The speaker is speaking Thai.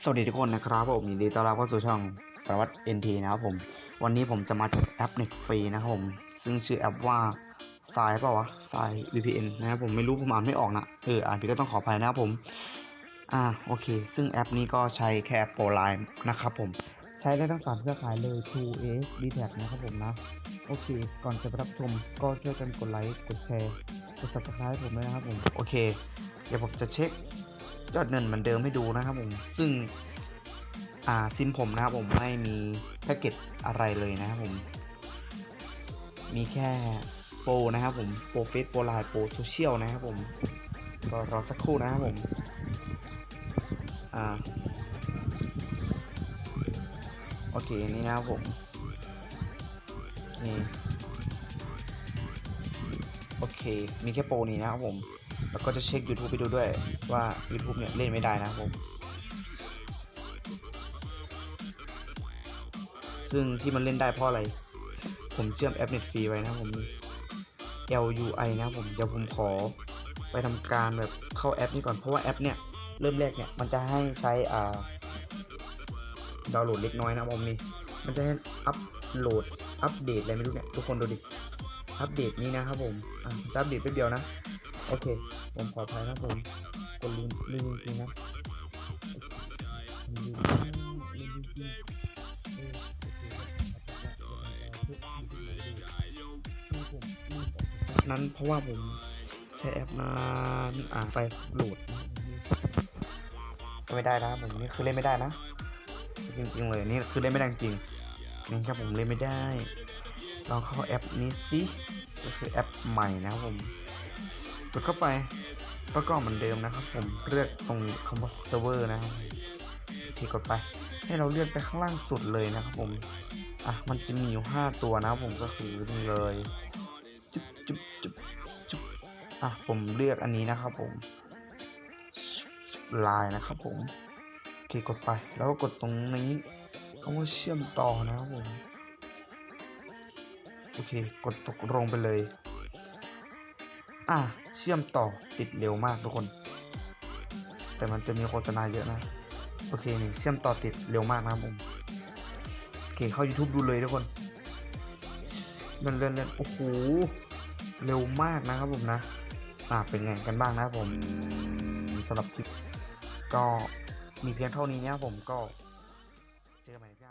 สวัสดีทุกคนนะครับผมยินดีต้อนรับเข้าสู่ช่องประวัติ NT นะครับผม วันนี้ผมจะมาจัดแอปเน็ตฟรีนะครับผม ซึ่งชื่อแอปว่าสายเปล่าวะสาย VPN นะครับผมไม่รู้ผมอ่านไม่ออกนะเอออ่านผิดก็ต้องขออภัยนะครับผม อ่าโอเค ซึ่งแอปนี้ก็ใช้แค่โปรไลน์นะครับผม ใช้ได้ทั้งสามเครือข่ายเลย True A d t a c นะครับผมนะ โอเค ก่อนจะไปรับชมก็ช่วยกันกดไลค์กดแชร์กด subscribe ผมด้วยนะครับผมโอเค เดี๋ยวผมจะเช็ค ยอดเงินเหมือนเดิมให้ดูนะครับผมซึ่งอ่าซิมผมนะครับผมไม่มีแพ็กเกจอะไรเลยนะครับผม มีแค่โปรนะครับผมโปรเฟสโปรไลน์โปรโซเชียลนะครับผมก็รอสักครู่นะครับผมอ่าโอเคนี่นะครับผมนี่โอเค มีแค่โปรนี้นะครับผม แล้วก็จะเช็ค YouTube ไปดูด้วยว่า YouTube เนี่ยเล่นไม่ได้นะครับผม ซึ่งที่มันเล่นได้เพราะอะไร ผมเชื่อมแอปเน็ตฟรีไว้นะผม LUI นะผม เดี๋ยวผมขอไปทำการแบบเข้าแอปนี้ก่อนเพราะว่าแอปเนี่ยเริ่มแรกเนี่ยมันจะให้ใช้อ่าดาวน์โหลดเล็กน้อยนะผมนี่มันจะให้อัพโหลดอัปเดตอะไรไม่รู้เนี่ยทุกคนดูดิอัปเดตนี้นะครับผมอะจะอัปเดตแป๊บเดียวนะ โอเค ผมขออภัยนะผมกดลืมลืมจริงนะนั้นเพราะว่าผมใช้แอปนานอ่าไฟโหลดก็ไม่ได้นะผมนี่คือเล่นไม่ได้นะ จริงๆเลยนี่คือเล่นไม่ได้จริงนี่ครับผมเล่นไม่ได้ ลองเข้าแอปนี้สิก็คือแอปใหม่นะครับผม กดเข้าไปแล้วก็เหมือนเดิมนะครับ ผมเลือกตรงคำว่าเซิร์ฟเวอร์นะครับที่กดไป ให้เราเลือนไปข้างล่างสุดเลยนะครับผมอะมันจะมีอยู่ 5 ตัวนะครับผมก็คือนี่เลยจุ๊บจุ๊บจุ๊บจุ๊บอะผมเลือกอันนี้นะครับผมลายนะครับผมโอเคกดไป แล้วก็กดตรงนี้คำว่าเชื่อมต่อนะครับผมโอเค กดตกลงไปเลย อะเชื่อมต่อติดเร็วมากทุกคน แต่มันจะมีโฆษณาเยอะนะ โอเคนี่เชื่อมต่อติดเร็วมากนะครับผมโอเคเข้า YouTube ดูเลยทุกคนเลื่อนเลื่อนเลื่อนโอ้โหเร็วมากนะครับผมนะอ่าเป็นไงกันบ้างนะผมสำหรับคลิปก็มีเพียงเท่านี้นะครับผมก็เจอกันใหม่ใน